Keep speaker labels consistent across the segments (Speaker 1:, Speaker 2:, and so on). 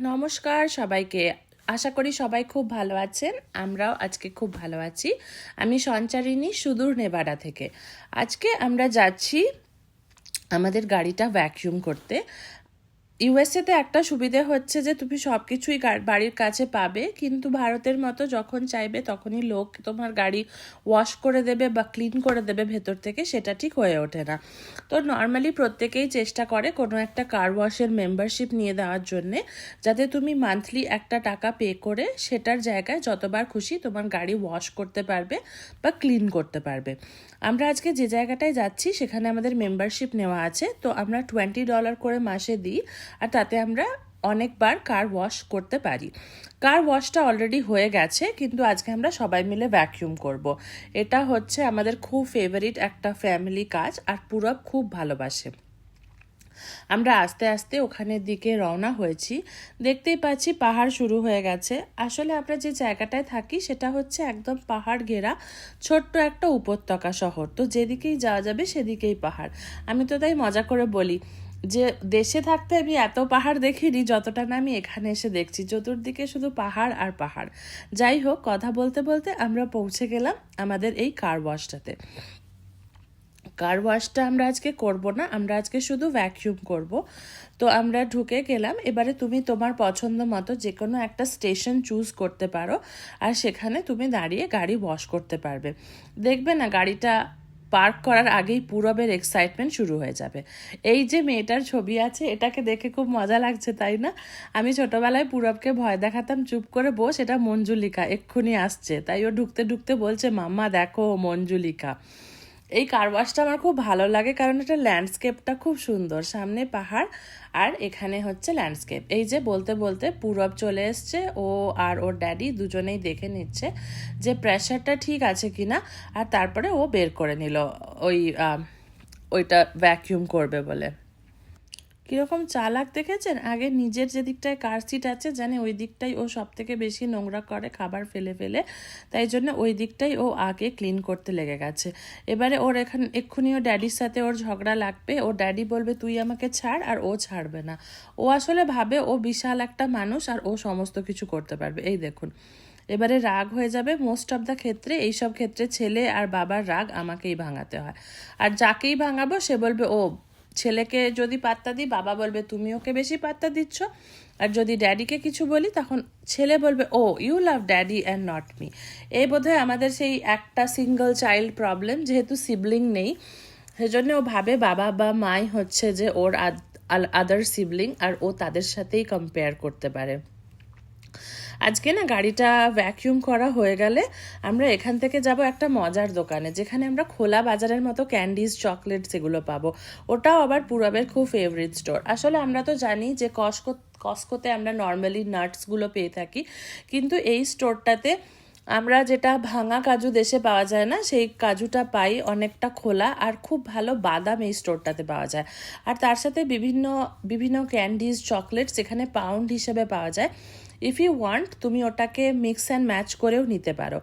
Speaker 1: নমস্কার সবাইকে। আশা করি সবাই খুব ভালো আছেন, আমরাও আজকে খুব ভালো আছি। আমি সঞ্চারিনী সুদূর নেবাড়া থেকে। আজকে আমরা যাচ্ছি আমাদের গাড়িটা ভ্যাকিউম করতে। ইউএসএতে একটা সুবিধে হচ্ছে যে তুমি সব কিছুই বাড়ির কাছে পাবে, কিন্তু ভারতের মতো যখন চাইবে তখনই লোক তোমার গাড়ি ওয়াশ করে দেবে বা ক্লিন করে দেবে ভেতর থেকে, সেটা ঠিক হয়ে ওঠে না। তো নর্মালি প্রত্যেকেই চেষ্টা করে কোনো একটা কার ওয়াশের মেম্বারশিপ নিয়ে দেওয়ার জন্যে, যাতে তুমি মান্থলি একটা টাকা পে করে সেটার জায়গায় যতবার খুশি তোমার গাড়ি ওয়াশ করতে পারবে বা ক্লিন করতে পারবে। আমরা আজকে যে জায়গাটায় যাচ্ছি, সেখানে আমাদের মেম্বারশিপ নেওয়া আছে, তো আমরা টোয়েন্টি ডলার করে মাসে দিই। আর তাতে আমরা অনেকবার কার ওয়াশ করতে পারি। কার ওয়াশটা অলরেডি হয়ে গেছে, কিন্তু আজকে আমরা সবাই মিলে ভ্যাকিউম করব। এটা হচ্ছে আমাদের খুব ফেভারিট একটা ফ্যামিলি কাজ আর পুরব খুব ভালোবাসে। আমরা আস্তে আস্তে ওখানের দিকে রওনা হয়েছি। দেখতেই পাচ্ছি পাহাড় শুরু হয়ে গেছে। আসলে আমরা যে জায়গাটায় থাকি সেটা হচ্ছে একদম পাহাড় ঘেরা, ছোট্ট একটা উপত্যকা শহর। তো যেদিকেই যাওয়া যাবে সেদিকেই পাহাড়। আমি তো তাই মজা করে বলি যে দেশে থাকতে আমি এত পাহাড় দেখিনি, যতটা না আমি এখানে এসে দেখছি। চতুর্দিকে শুধু পাহাড় আর পাহাড়। যাই হোক, কথা বলতে বলতে আমরা পৌঁছে গেলাম আমাদের এই কার ওয়াশটাতে কার ওয়াশটা আমরা আজকে করব না, আমরা আজকে শুধু ভ্যাকিউম করব। তো আমরা ঢুকে গেলাম, এবারে তুমি তোমার পছন্দ মতো যে কোনো একটা স্টেশন চুজ করতে পারো, আর সেখানে তুমি দাঁড়িয়ে গাড়ি ওয়াশ করতে পারবে। দেখবে না গাড়িটা পার্ক করার আগেই পুরবের এক্সাইটমেন্ট শুরু হয়ে যাবে। এই যে মেয়েটার ছবি আছে, এটাকে দেখে খুব মজা লাগছে, তাই না? আমি ছোটবেলায় পুরবকে ভয় দেখাতাম, চুপ করে বস, এটা মঞ্জুলিকা, এক্ষুনি আসছে। তাই ও ঢুকতে ঢুকতে বলছে, মাম্মা, দেখো মঞ্জুলিকা। এই কার ওয়াশটা আমার খুব ভালো লাগে কারণ এটা ল্যান্ডস্কেপটা খুব সুন্দর, সামনে পাহাড় আর এখানে হচ্ছে ল্যান্ডস্কেপ এই যে বলতে বলতে পূরব চলে এসছে, ও আর ওর ড্যাডি দুজনেই দেখে নিচ্ছে যে প্রেশারটা ঠিক আছে কিনা আর তারপরে ও বের করে নিল, ওই ওইটা ভ্যাকিউম করবে বলে। কীরকম চালাক দেখেছেন? আগে নিজের যে দিকটায় কার সিট আছে জানে ওই দিকটাই ও সব থেকে বেশি নোংরা করে খাবার ফেলে ফেলে। তাই জন্য ওই দিকটাই ও আগে ক্লিন করতে লেগে গেছে। এবারে ওর এখান এক্ষুনি ও ড্যাডির সাথে ওর ঝগড়া লাগবে। ও ড্যাডি বলবে, তুই আমাকে ছাড় আর ও ছাড়বে না। ও আসলে ভাবে ও বিশাল একটা মানুষ আর ও সমস্ত কিছু করতে পারবে। এই দেখুন। এবারে রাগ হয়ে যাবে মোস্ট অফ দ্য ক্ষেত্রে। এইসব ক্ষেত্রে ছেলে আর বাবার রাগ আমাকেই ভাঙাতে হয়। আর যাকেই ভাঙাবো, সে বলবে, ও ছেলেকে যদি পাত্তা দিই, বাবা বলবে, তুমি ওকে বেশি পাত্তা দিচ্ছ? আর যদি ড্যাডিকে কিছু বলি, তখন ছেলে বলবে, ও you love daddy and not me এই বোধহয় আমাদের সেই একটা সিঙ্গল চাইল্ড প্রবলেম যেহেতু সিবলিং নেই, সেজন্য ও ভাবে বাবা বা মাই হচ্ছে যে ওর আদার সিবলিং আর ও তাদের সাথেই কম্পেয়ার করতে পারে। আজকে না গাড়িটা ভ্যাকিউম করা হয়ে গেলে আমরা এখান থেকে যাব একটা মজার দোকানে, যেখানে আমরা খোলা বাজারের মতো ক্যান্ডিজ চকলেটস এগুলো পাবো। ওটাও আবার পুরবের খুব ফেভারিট স্টোর আসলে আমরা তো জানি যে কসকো কসকোতে আমরা নর্মালি নাটসগুলো পেয়ে থাকি, কিন্তু এই স্টোরটাতে আমরা যেটা ভাঙা কাজু দেশে পাওয়া যায় না, সেই কাজুটা পাই অনেকটা খোলা আর খুব ভালো বাদাম এই স্টোরটাতে পাওয়া যায়। আর তার সাথে বিভিন্ন বিভিন্ন ক্যান্ডিজ চকলেটস এখানে পাউন্ড হিসেবে পাওয়া যায়। ইফ ইউ ওয়ান্ট তুমি ওটাকে মিক্স অ্যান্ড ম্যাচ করেও নিতে পারো।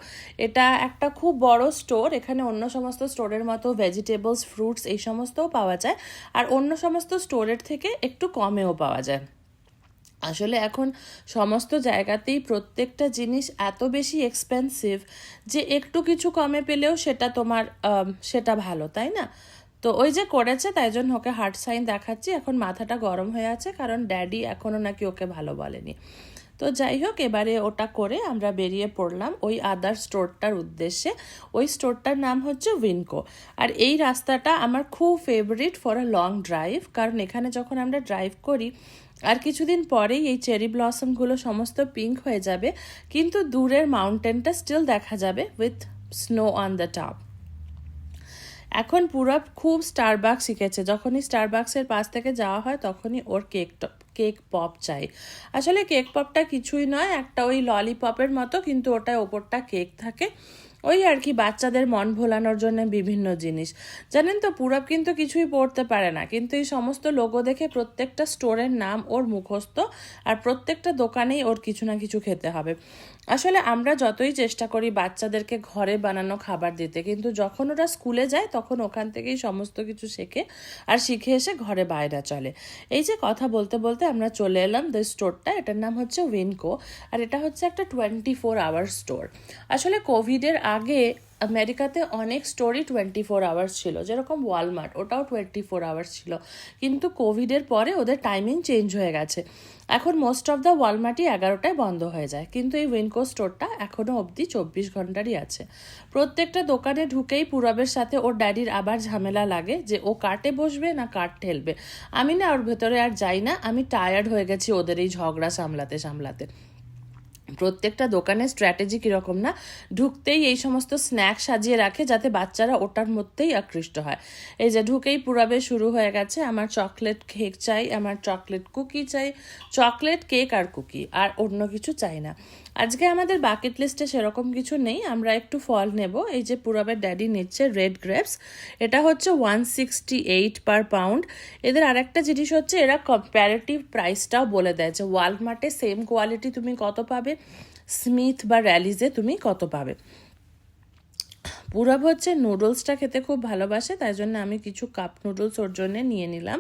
Speaker 1: এটা একটা খুব বড় স্টোর এখানে অন্য সমস্ত স্টোরের মতো ভেজিটেবলস ফ্রুটস এই সমস্তও পাওয়া যায়, আর অন্য সমস্ত স্টোরের থেকে একটু কমেও পাওয়া যায়। আসলে এখন সমস্ত জায়গাতেই প্রত্যেকটা জিনিস এত বেশি এক্সপেন্সিভ যে একটু কিছু কমে পেলেও সেটা তোমার সেটা ভালো, তাই না? তো ওই যে করেছে, তাই জন্য ওকে হার্ট সাইন দেখাচ্ছি। এখন মাথাটা গরম হয়ে আছে, কারণ ড্যাডি এখনও নাকি ওকে ভালো বলেনি। তো যাই হোক, এবারে ওটা করে আমরা বেরিয়ে পড়লাম ওই আদার স্টোরটার উদ্দেশ্যে। ওই স্টোরটার নাম হচ্ছে উইনকো আর এই রাস্তাটা আমার খুব favourite for a long drive কারণ এখানে যখন আমরা ড্রাইভ করি, আর কিছুদিন পরেই এই চেরি ব্লসমগুলো সমস্ত পিঙ্ক হয়ে যাবে, কিন্তু দূরের মাউন্টেনটা স্টিল দেখা যাবে with snow on the top এখন পুরো খুব স্টারবাক শিখেছে। যখনই স্টারবাক্সের পাশ থেকে যাওয়া হয়, তখনই ওর কেক কেক পপ চাই। আসলে কেক পপটা কিছুই নয়, একটা ওই ললিপপের মতো, কিন্তু ওটায় ওপরটা কেক থাকে। ওই আর কি, বাচ্চাদের মন ভোলানোর জন্য বিভিন্ন জিনিস। জানেন তো, পুরব কিন্তু কিছুই পড়তে পারে না, কিন্তু এই সমস্ত লোগো দেখে প্রত্যেকটা স্টোরের নাম ওর মুখস্থ, আর প্রত্যেকটা দোকানেই ওর কিছু না কিছু খেতে হবে। আসলে আমরা যতই চেষ্টা করি বাচ্চাদেরকে ঘরে বানানো খাবার দিতে, কিন্তু যখন ওরা স্কুলে যায় তখন ওখান থেকেই সমস্ত কিছু শেখে আর শিখে এসে ঘরে বাইরে চলে। এই যে কথা বলতে বলতে আমরা চলে এলাম দ্য স্টোরটা এটার নাম হচ্ছে উইনকো আর এটা হচ্ছে একটা টোয়েন্টি ফোর আওয়ার স্টোর আসলে কোভিডের আগে আমেরিকাতে অনেক স্টোরই টোয়েন্টি ফোর আওয়ার্স ছিল, যেরকম ওয়ালমার্ট ওটাও টোয়েন্টি ফোর আওয়ার্স ছিল। কিন্তু কোভিডের পরে ওদের টাইমিং চেঞ্জ হয়ে গেছে। এখন মোস্ট অফ দ্য ওয়ালমার্টই এগারোটায় বন্ধ হয়ে যায়, কিন্তু এই উইনকো স্টোরটা এখনও অবধি চব্বিশ ঘন্টারই আছে। প্রত্যেকটা দোকানে ঢুকেই পুরবের সাথে ওর ড্যাডির আবার ঝামেলা লাগে যে ও কাটে বসবে না কাট ঠেলবে। আমি না ওর ভেতরে আর যাই না, আমি টায়ার্ড হয়ে গেছি ওদের এই ঝগড়া সামলাতে সামলাতে। প্রত্যেকটা দোকানে স্ট্র্যাটেজি কীরকম না? ঢুকতেই এই সমস্ত স্ন্যাক সাজিয়ে রাখে যাতে বাচ্চারা ওটার মধ্যেই আকৃষ্ট হয়। এই যে ঢুকেই পুরাবে শুরু হয়ে গেছে আমার চকলেট কেক চাই, আমার চকলেট কুকি চাই। চকলেট কেক আর কুকি আর অন্য কিছু চাই না। আজকে আমাদের বাকেট লিস্টে সেরকম কিছু নেই, আমরা একটু ফল নেব। এই যে পুরাবের ড্যাডি নিচ্ছে রেড গ্রেপস এটা হচ্ছে one sixty eight per pound এদের আরেকটা জিনিস হচ্ছে, এরা কম্প্যারেটিভ প্রাইসটাও বলে দেয় যে ওয়ালমার্টে সেম কোয়ালিটি তুমি কত পাবে স্মিথ বা র্যালিজে তুমি কত পাবে। পুরব হচ্ছে নুডলসটা খেতে খুব ভালোবাসে, তাই জন্য আমি কিছু কাপ নুডলস ওর জন্য নিয়ে নিলাম।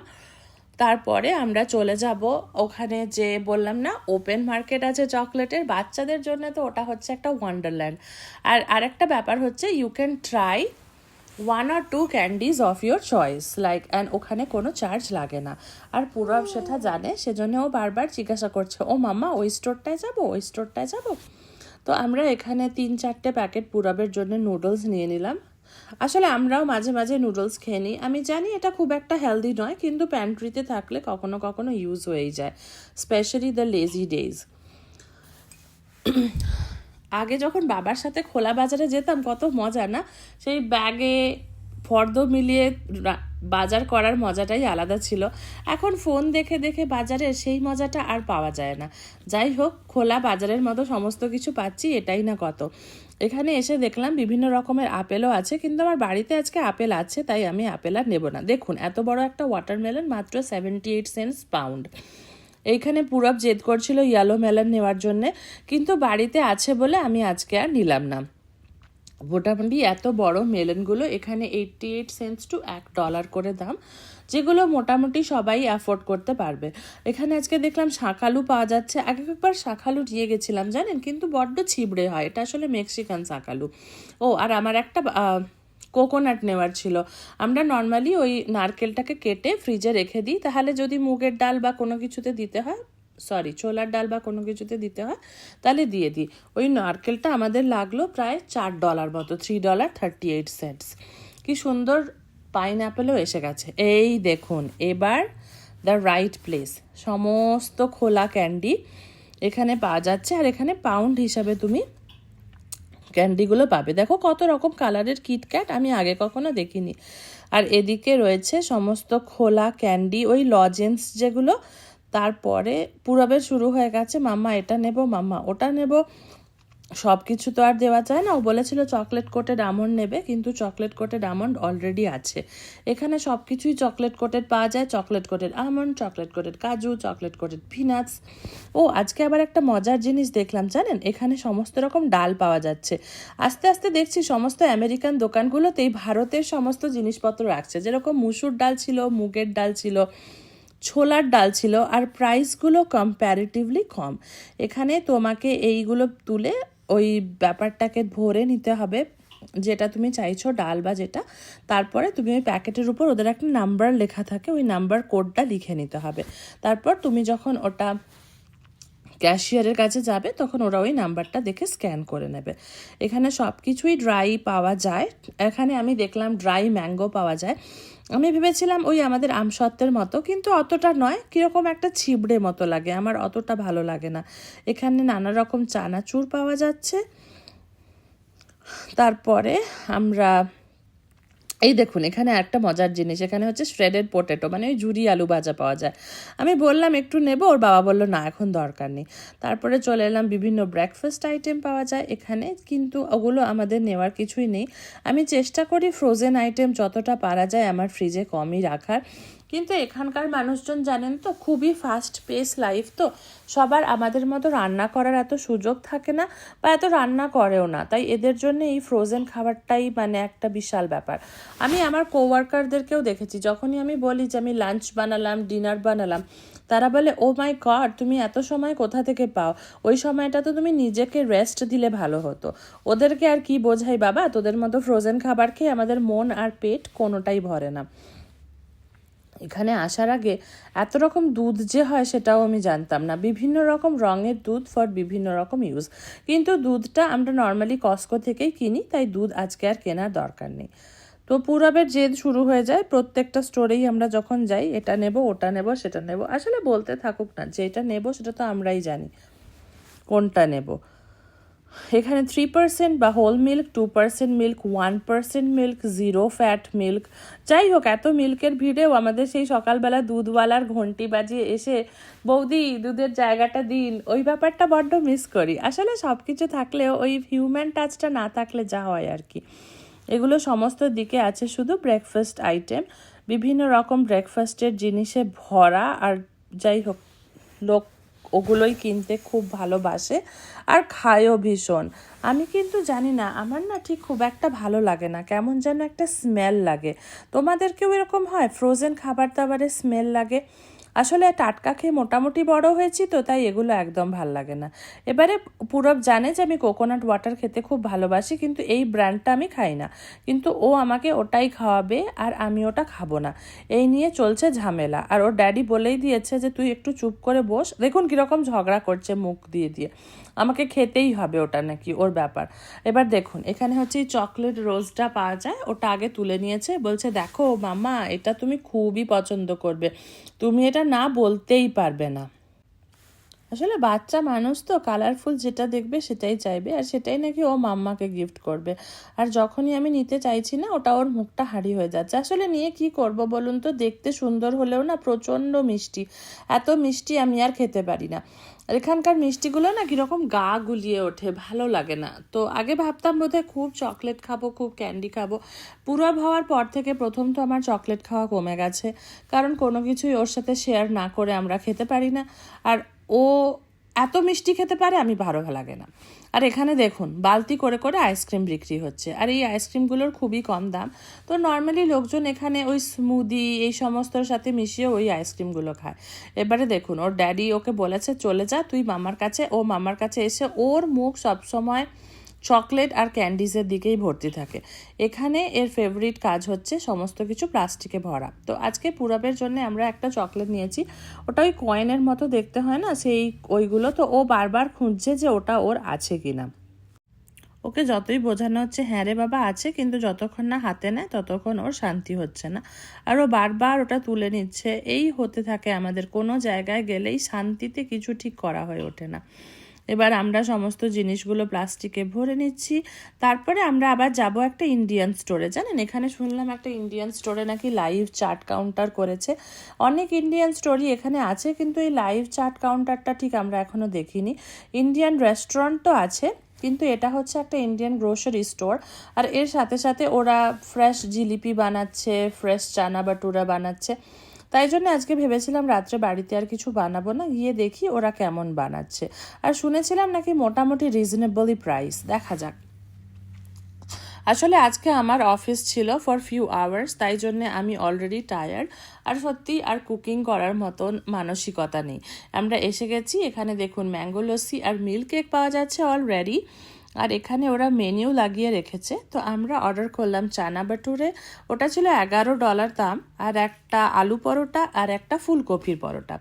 Speaker 1: তারপরে আমরা চলে যাব ওখানে যে বললাম না ওপেন মার্কেট আছে চকলেটের বাচ্চাদের জন্য তো ওটা হচ্ছে একটা ওয়ান্ডারল্যান্ড আর আরেকটা ব্যাপার হচ্ছে you can try one or two candies of your choice like and ওখানে কোনো চার্জ লাগে না। আর পুরব সেটা জানে, সেজন্য ও বারবার জিজ্ঞাসা করছে, ও মামা ওই স্টোরটায় যাব? ওই স্টোরটায় যাব? তো আমরা এখানে তিন চারটে প্যাকেট পুরবের জন্য নুডলস নিয়ে নিলাম। আসলে আমরাও মাঝে মাঝে নুডলস খেয়ে নিই। আমি জানি এটা খুব একটা হেলদি নয়, কিন্তু প্যান্ট্রিতে থাকলে কখনো কখনো ইউজ হয়েই যায় স্পেশালি দ্য লেজি ডেজ আগে যখন বাবার সাথে খোলা বাজারে যেতাম, কত মজা না? সেই ব্যাগে ফর্দ মিলিয়ে বাজার করার মজাটাই আলাদা ছিল। এখন ফোন দেখে দেখে বাজারে সেই মজাটা আর পাওয়া যায় না। যাই হোক, খোলা বাজারের মতো সমস্ত কিছু পাচ্ছি, এটাই না কত। এখানে এসে দেখলাম বিভিন্ন রকমের আপেলও আছে, কিন্তু আমার বাড়িতে আজকে আপেল আছে, তাই আমি আপেল আর নেব না। দেখুন, এত বড় একটা ওয়াটারমেলন মাত্র সেভেন্টি এইট সেন্টস পাউন্ড এইখানে পুরব জেদ করছিল ইয়েলো মেলন নেওয়ার জন্যে, কিন্তু বাড়িতে আছে বলে আমি আজকে আর নিলাম না। মোটামুটি এত বড় মেলনগুলো, এখানে এইটটি এইট সেন্টস টু এক ডলার করে দাম, যেগুলো মোটামুটি সবাই অ্যাফোর্ড করতে পারবে। এখানে আজকে দেখলাম শাঁকালু পাওয়া যাচ্ছে। এক একবার শাঁখালু দিয়ে গেছিলাম, জানেন? কিন্তু বড্ড ছিবড়ে হয়। এটা আসলে মেক্সিকান শাঁকালু ও, আর আমার একটা কোকোনাট নেওয়ার ছিল। আমরা নর্মালি ওই নারকেলটাকে কেটে ফ্রিজে রেখে দিই। তাহলে যদি মুগের ডাল বা কোনো কিছুতে দিতে হয় সরি, ছোলার ডাল বা কোনো কিছুতে দিতে হয়, তাহলে দিয়ে দিই। ওই নারকেলটা আমাদের লাগল প্রায় চার ডলার মতো three dollar thirty eight cents কি সুন্দর পাইন অ্যাপেলও এসে গেছে। এই দেখুন, এবার দ্য রাইট প্লেস সমস্ত খোলা ক্যান্ডি এখানে পাওয়া যাচ্ছে, আর এখানে পাউন্ড হিসাবে তুমি ক্যান্ডিগুলো পাবে। দেখো কত রকম কালারের কিটক্যাট আমি আগে কখনো দেখিনি। আর এদিকে রয়েছে সমস্ত খোলা ক্যান্ডি ওই লজেন্স যেগুলো তারপরে পুরবের শুরু হয়ে গেছে, মাম্মা, এটা নেব, মাম্মা, ওটা নেব। সব কিছু তো আর দেওয়া যায় না। ও বলেছিল চকলেট কোটেড আমন্ড নেবে, কিন্তু চকলেট কোটেড আমন্ড অলরেডি আছে। এখানে সব কিছুই চকলেট কোটেড পাওয়া যায়। Chocolate coated almond, chocolate coated কাজু, চকলেট কোটেড পিনাটস ও, আজকে আবার একটা মজার জিনিস দেখলাম, জানেন? এখানে সমস্ত রকম ডাল পাওয়া যাচ্ছে। আস্তে আস্তে দেখছি সমস্ত আমেরিকান দোকানগুলোতেই ভারতের সমস্ত জিনিসপত্র রাখছে। যেরকম মুসুর ডাল ছিল, মুগের ডাল ছিল ছোলার ডাল ছিল আর প্রাইসগুলো কম্প্যারেটিভলি কম। এখানে তোমাকে এইগুলো তুলে ওই ব্যাপারটাকে ভরে নিতে হবে, যেটা তুমি চাইছো, ডাল বা যেটা। তারপরে তুমি ওই প্যাকেটের উপর ওদের একটা নাম্বার লেখা থাকে, ওই নাম্বার কোডটা লিখে নিতে হবে। তারপর তুমি যখন ওটা ক্যাশিয়ারের কাছে যাবে, তখন ওরা ওই নাম্বারটা দেখে স্ক্যান করে নেবে। এখানে সব কিছুই ড্রাই পাওয়া যায়। এখানে আমি দেখলাম ড্রাই ম্যাঙ্গো পাওয়া যায়। আমি ভেবেছিলাম, ওই আমাদের আমসত্ত্বের মতো। কিন্তু অতটা নয়, কীরকম একটা ছিবড়ে মতো লাগে। আমার অতটা ভালো লাগে না। এখানে নানা রকম চানাচুর পাওয়া যাচ্ছে। তারপরে আমরা এই দেখুন, এখানে একটা মজার জিনিস, এখানে হচ্ছে শ্রেডেড পোটেটো মানে ওই ঝুরি আলু ভাজা পাওয়া যায়। আমি বললাম, একটু নেব? ওর বাবা বলল, না, এখন দরকার নেই। তারপরে চলে এলাম, বিভিন্ন ব্রেকফাস্ট আইটেম পাওয়া যায় এখানে, কিন্তু ওগুলো আমাদের নেওয়ার কিছুই নেই। আমি চেষ্টা করি ফ্রোজেন আইটেম যতটা পারা যায় আমার ফ্রিজে কমই রাখার। কিন্তু এখানকার মানুষজন জানেন তো, খুবই ফাস্ট পেস লাইফ তো, সবার আমাদের মতো রান্না করার এত সুযোগ থাকে না বা এত রান্না করেও না। তাই এদের জন্য এই ফ্রোজেন খাবারটাই মানে একটা বিশাল ব্যাপার। আমি আমার কোওয়ার্কারদেরকেও দেখেছি, যখনই আমি বলি যে আমি লাঞ্চ বানালাম ডিনার বানালাম, তারা বলে ও মাই গড তুমি এত সময় কোথা থেকে পাও? ওই সময়টা তো তুমি নিজেকে রেস্ট দিলে ভালো হতো। ওদেরকে আর কি বোঝাই বাবা? তোদের মতো ফ্রোজেন খাবার খেয়ে আমাদের মন আর পেট কোনোটাই ভরে না। এখানে আসার আগে এত রকম দুধ যে হয় সেটাও আমি জানতাম না। বিভিন্ন রকম রঙের দুধ ফর বিভিন্ন রকম ইউজ কিন্তু দুধটা আমরা নর্মালি কস্কো থেকেই কিনি, তাই দুধ আজকে আর কেনার দরকার নেই। তো পুরবের জেদ শুরু হয়ে যায়, প্রত্যেকটা স্টোরেই আমরা যখন যাই, এটা নেব, ওটা নেব, সেটা নেব। আসলে বলতে থাকুক না, যেটা নেব সেটা তো আমরাই জানি, কোনটা নেব। এখানে থ্রি পার্সেন্ট বা whole milk two percent milk one percent milk zero fat milk যাই হোক, এত মিল্কের ভিড়েও আমাদের সেই সকালবেলা দুধওয়ালার ঘন্টি বাজিয়ে এসে, বৌদি, দুধের জায়গাটা দিন। ওই ব্যাপারটা বড্ড মিস করি। আসলে সব কিছু থাকলেও ওই হিউম্যান টাচটা না থাকলে যা হয় আর কি। এগুলো সমস্ত দিকে আছে শুধু ব্রেকফাস্ট আইটেম বিভিন্ন রকম ব্রেকফাস্টের জিনিসে ভরা আর যাই হোক, লোক ওগুলোই কিনতে খুব ভালোবাসে আর খায়ও ভীষণ। আমি কিন্তু জানি না, আমার না ঠিক খুব একটা ভালো লাগে না, কেমন যেন একটা স্মেল লাগে। তোমাদেরকেও এরকম হয়? ফ্রোজেন খাবার দাবারের স্মেল লাগে? আসলে টাটকা খেয়ে মোটামুটি বড় হয়েছি তো, তাই এগুলো একদম ভালো লাগে না। এবারে পুরব জানে যে আমি কোকোনাট ওয়াটার খেতে খুব ভালোবাসি, কিন্তু এই ব্র্যান্ডটা আমি খাই না। কিন্তু ও আমাকে ওটাই খাওয়াবে আর আমি ওটা খাব না। এই নিয়ে চলছে ঝামেলা। আর ওর ড্যাডি বলেই দিয়েছে যে, তুই একটু চুপ করে বস। দেখুন কীরকম ঝগড়া করছে মুখ দিয়ে দিয়ে। আমাকে খেতেই হবে ওটা নাকি, ওর ব্যাপার। এবার দেখুন, এখানে হচ্ছে এই চকলেট রোজটা পাওয়া যায়, ওটা আগে তুলে নিয়েছে। বলছে, দেখো মামা এটা তুমি খুবই পছন্দ করবে। তুমি এটা না বলতেই পারবে না। আসলে বাচ্চা মানুষ তো কালারফুল যেটা দেখবে সেটাই চাইবে, আর সেটাই নাকি ও মাম্মাকে গিফট করবে। আর যখনই আমি নিতে চাইছি না, ওটা ওর মুখটা হাড়ি হয়ে যাচ্ছে। আসলে নিয়ে কি করব বলুন তো? দেখতে সুন্দর হলেও না প্রচণ্ড মিষ্টি। এত মিষ্টি আমি আর খেতে পারি না। এখানকার মিষ্টিগুলো না কীরকম গা গুলিয়ে ওঠে, ভালো লাগে না। তো আগে ভাবতাম বোধহয় খুব চকলেট খাব, খুব ক্যান্ডি খাব। পুরব হওয়ার পর থেকে প্রথম তো আমার চকলেট খাওয়া কমে গেছে। কারণ কোনো কিছুই ওর সাথে শেয়ার না করে আমরা খেতে পারি না। আর ও এত মিষ্টি খেতে পারে, আমি ভালো লাগে না। আর এখানে দেখুন, বালতি করে করে আইসক্রিম বিক্রি হচ্ছে। আর এই আইসক্রিমগুলোর খুবই কম দাম। তো নর্মালি লোকজন এখানে ওই স্মুদি এই সমস্তর সাথে মিশিয়ে ওই আইসক্রিমগুলো খায়। এবারে দেখুন, ওর ড্যাডি ওকে বলেছে, চলে যা, তুই মামার কাছে ও মামার কাছে এসে ওর মুখ সবসময় চকলেট আর ক্যান্ডিজের দিকেই ভর্তি থাকে। এখানে এর ফেভারিট কাজ হচ্ছে সমস্ত কিছু প্লাস্টিকে ভরা। তো আজকে পুরাবের জন্য আমরা একটা চকলেট নিয়েছি। ওটা ওই কয়েনের মতো দেখতে হয় না? সেই ওইগুলো তো ও বারবার খুঁজছে যে ওটা ওর আছে কিনা। ওকে যতই বোঝানো হচ্ছে হ্যাঁ রে বাবা, আছে, কিন্তু যতক্ষণ না হাতে নেয়, ততক্ষণ ওর শান্তি হচ্ছে না। আর ও বারবার ওটা তুলে নিচ্ছে। এই হতে থাকে আমাদের। কোনো জায়গায় গেলেই শান্তিতে কিছু ঠিক করা হয়ে ওঠে না। এবার আমরা সমস্ত জিনিসগুলো প্লাস্টিকে ভরে নিচ্ছি। তারপরে আমরা আবার যাব একটা ইন্ডিয়ান স্টোরে জানেন, এখানে শুনলাম একটা ইন্ডিয়ান স্টোরে নাকি লাইভ চার্ট কাউন্টার করেছে। অনেক ইন্ডিয়ান স্টোরি এখানে আছে, কিন্তু এই লাইভ চার্ট কাউন্টারটা ঠিক আমরা এখনও দেখিনি। ইন্ডিয়ান রেস্টুরেন্ট তো আছে, কিন্তু এটা হচ্ছে একটা ইন্ডিয়ান গ্রোসারি স্টোর আর এর সাথে সাথে ওরা ফ্রেশ জিলিপি বানাচ্ছে ফ্রেশ চানা বাটুরা বানাচ্ছে। তাই জন্য আজকে ভেবেছিলাম রাত্রে বাড়িতে আর কিছু বানাবো না। গিয়ে দেখি ওরা কেমন বানাচ্ছে। আর শুনেছিলাম নাকি মোটামুটি রিজনেবলই প্রাইস দেখা যাক। আসলে আজকে আমার অফিস ছিল ফর ফিউ আওয়ার্স তাই জন্যে আমি অলরেডি টায়ার্ড আর সত্যি আর কুকিং করার মতন মানসিকতা নেই। আমরা এসে গেছি, এখানে দেখুন ম্যাঙ্গো লস্যি আর মিল্ক কেক পাওয়া যাচ্ছে অলরেডি আর এখানে ওরা মেনিউ লাগিয়ে রেখেছে। তো আমরা অর্ডার করলাম চানা বাটুরে। ওটা ছিল এগারো ডলার দাম, আর একটা আলু পরোটা আর একটা ফুলকপির পরোটা।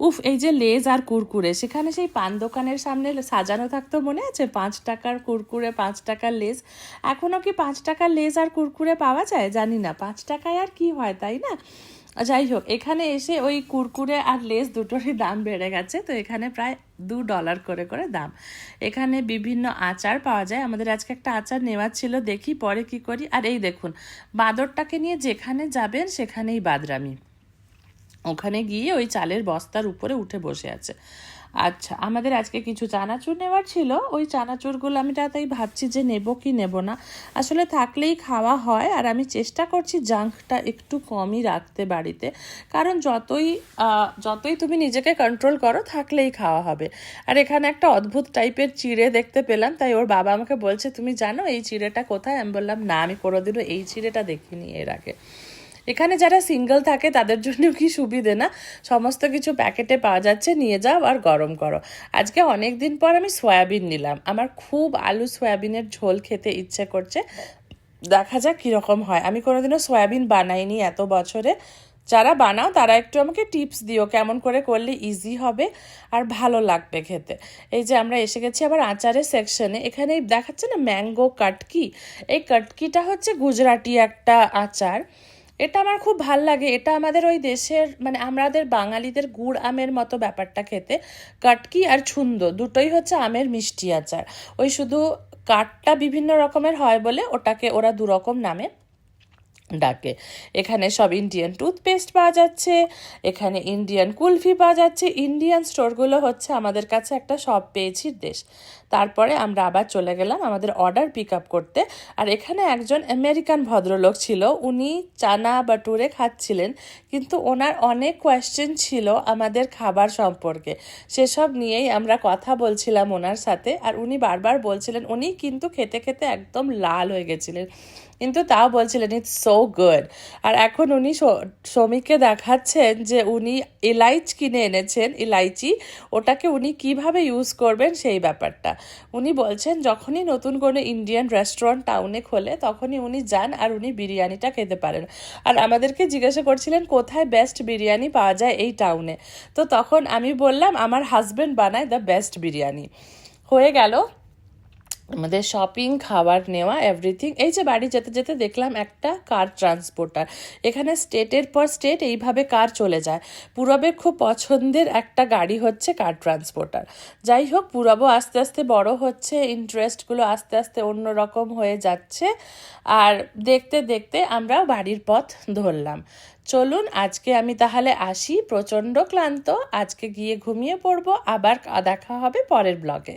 Speaker 1: উফ, এই যে লেজ আর কুরকুরে, সেখানে সেই পান দোকানের সামনে সাজানো থাকতো মনে আছে? পাঁচ টাকার কুরকুরে, পাঁচ টাকার লেজ। এখনও কি পাঁচ টাকার লেজ আর কুরকুরে পাওয়া যায়? জানি না, পাঁচ টাকায় আর কি হয়, তাই না? যাই হোক, এখানে এসে ওই কুরকুরে আর লেস দুটোরই দাম বেড়ে গেছে, তো এখানে প্রায় দু ডলার করে করে দাম। এখানে বিভিন্ন আচার পাওয়া যায়। আমাদের আজকে একটা আচার নেওয়ার ছিল, দেখি পরে কি করি। আর এই দেখুন, বাঁদরটাকে নিয়ে যেখানে যাবেন সেখানেই বাদরামি। ওখানে গিয়ে ওই চালের বস্তার উপরে উঠে বসে আছে। আচ্ছা আমাদের আজকে কিছু চানাচুর নেওয়ার ছিল। ওই চানাচুরগুলো আমি তাই ভাবছি যে নেব কি নেব না। আসলে থাকলেই খাওয়া হয় আর আমি চেষ্টা করছি জাঙ্কটা একটু কমই রাখতে বাড়িতে। কারণ যতই যতই তুমি নিজেকে কন্ট্রোল করো, থাকলেই খাওয়া হবে। আর এখানে একটা অদ্ভুত টাইপের চিড়ে দেখতে পেলাম, তাই ওর বাবা আমাকে বলছে, তুমি জানো এই চিড়েটা কোথায়? আমি বললাম, না, আমি কোনোদিনও এই চিড়েটা দেখিনি এর আগে। এখানে যারা সিঙ্গেল থাকে, তাদের জন্য কি সুবিধে না? সমস্ত কিছু প্যাকেটে পাওয়া যাচ্ছে, নিয়ে যাও আর গরম করো। আজকে অনেক দিন পর আমি সয়াবিন নিলাম। আমার খুব আলু সয়াবিনের ঝোল খেতে ইচ্ছে করছে। দেখা যাক কীরকম হয়। আমি কোনোদিনও সয়াবিন বানাইনি এত বছরে। যারা বানাও, তারা একটু আমাকে টিপস দিও, কেমন করে করলে ইজি হবে আর ভালো লাগবে খেতে। এই যে আমরা এসে গেছি আবার আচারের সেকশনে এখানে দেখাচ্ছে না ম্যাঙ্গো কাটকি? এই কাটকিটা হচ্ছে গুজরাটি একটা আচার। এটা আমার খুব ভালো লাগে। এটা আমাদের ওই দেশের মানে আমাদের বাঙালিদের গুড় আমের মতো ব্যাপারটা খেতে। কাটকি আর ছুন্দ দুটোই হচ্ছে আমের মিষ্টি আচার। ওই শুধু কাঠটা বিভিন্ন রকমের হয় বলে ওটাকে ওরা দুরকম নামে। ডাকে। এখানে সব ইন্ডিয়ান টুথপেস্ট পাওয়া যাচ্ছে, এখানে ইন্ডিয়ান কুলফি পাওয়া যাচ্ছে ইন্ডিয়ান স্টোরগুলো হচ্ছে আমাদের কাছে একটা সব পেয়েছি দেশ। তারপরে আমরা আবার চলে গেলাম আমাদের অর্ডার পিক আপ করতে। আর এখানে একজন আমেরিকান ভদ্রলোক ছিল, উনি চানা বাটুরে খাচ্ছিলেন, কিন্তু ওনার অনেক কোয়েশ্চেন ছিল আমাদের খাবার সম্পর্কে। সেসব নিয়েই আমরা কথা বলছিলাম ওনার সাথে, আর উনি বারবার বলছিলেন, উনি কিন্তু খেতে খেতে একদম লাল হয়ে গেছিলেন। কিন্তু তাও বলছিলেন ইটস সো গুড আর এখন উনি শ্রমিককে দেখাচ্ছেন যে উনি এলাইচ কিনে এনেছেন ইলাইচি ওটাকে উনি কীভাবে ইউজ করবেন সেই ব্যাপারটা। উনি বলছেন, যখনই নতুন কোনো ইন্ডিয়ান রেস্টুরেন্ট টাউনে খোলে, তখনই উনি যান আর উনি বিরিয়ানিটা খেতে পারেন। আর আমাদেরকে জিজ্ঞাসা করছিলেন, কোথায় বেস্ট বিরিয়ানি পাওয়া যায় এই টাউনে তো তখন আমি বললাম, আমার হাজব্যান্ড বানায় দ্য বেস্ট বিরিয়ানি। হয়ে গেল। আমাদের শপিং খাবার নেওয়া এভরিথিং এই যে বাড়ি যেতে যেতে দেখলাম একটা কার ট্রান্সপোর্টার এখানে স্টেটের পর স্টেট এইভাবে কার চলে যায়। পূরবের খুব পছন্দের একটা গাড়ি হচ্ছে কার ট্রান্সপোর্টার যাই হোক, পূরবও আস্তে আস্তে বড় হচ্ছে ইন্টারেস্টগুলো আস্তে আস্তে অন্য রকম হয়ে যাচ্ছে। আর দেখতে দেখতে আমরাও বাড়ির পথ ধরলাম। চলুন, আজকে আমি তাহলে আসি প্রচণ্ড ক্লান্ত। আজকে গিয়ে ঘুমিয়ে পড়ব। আবার দেখা হবে পরের ব্লগে